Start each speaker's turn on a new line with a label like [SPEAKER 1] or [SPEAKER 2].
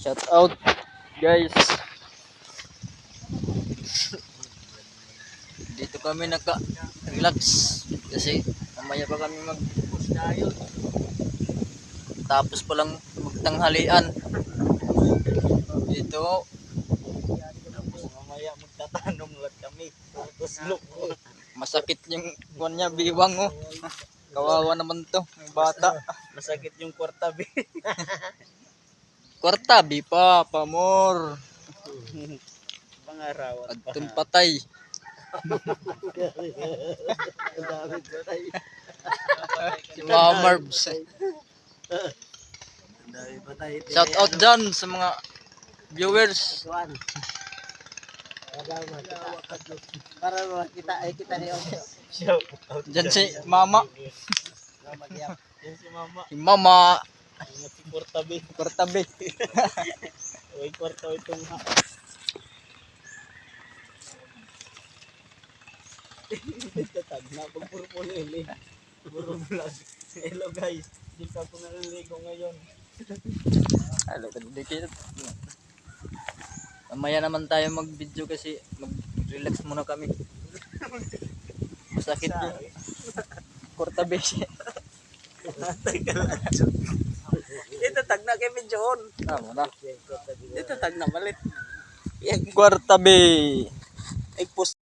[SPEAKER 1] Shout out guys. Dito kami naka-relax kasi mamaya pa kami mag tapos pa lang magtanghalian. Dito
[SPEAKER 2] Tapos mamaya magtatanong lang kami. Tapos look.
[SPEAKER 1] masakit yung kuwan niya biwang oh. Kawawa naman to, yung bata.
[SPEAKER 2] Masakit yung kwarta be.
[SPEAKER 1] Kwarta, bi pa, pamor.
[SPEAKER 2] Pangarawan pa.
[SPEAKER 1] Adtong patay.
[SPEAKER 2] Ang dami patay.
[SPEAKER 1] Si Mama Marbs.
[SPEAKER 2] Ang dami patay.
[SPEAKER 1] Shout out dyan sa mga viewers.
[SPEAKER 2] Para makita ay kita niyo. Shout out.
[SPEAKER 1] Dyan si Mama.
[SPEAKER 2] Mama.
[SPEAKER 1] Si Mama.
[SPEAKER 2] Ingat si kwarta be.
[SPEAKER 1] Kwarta, bi.
[SPEAKER 2] Uy, kwarta itong ha. Tatag na pag puro puno ili. Puro vlog. Hello guys. Dito ako naliligo ngayon.
[SPEAKER 1] Hello, kadidikit. Mamaya naman tayo mag-video kasi mag-relax muna kami. Masakit yung kwarta, bi.
[SPEAKER 2] Teka lang. Ito tag na kay medyoon.
[SPEAKER 1] Tama na.
[SPEAKER 2] Ito tag na malit.
[SPEAKER 1] Kwarta bay. Ay post.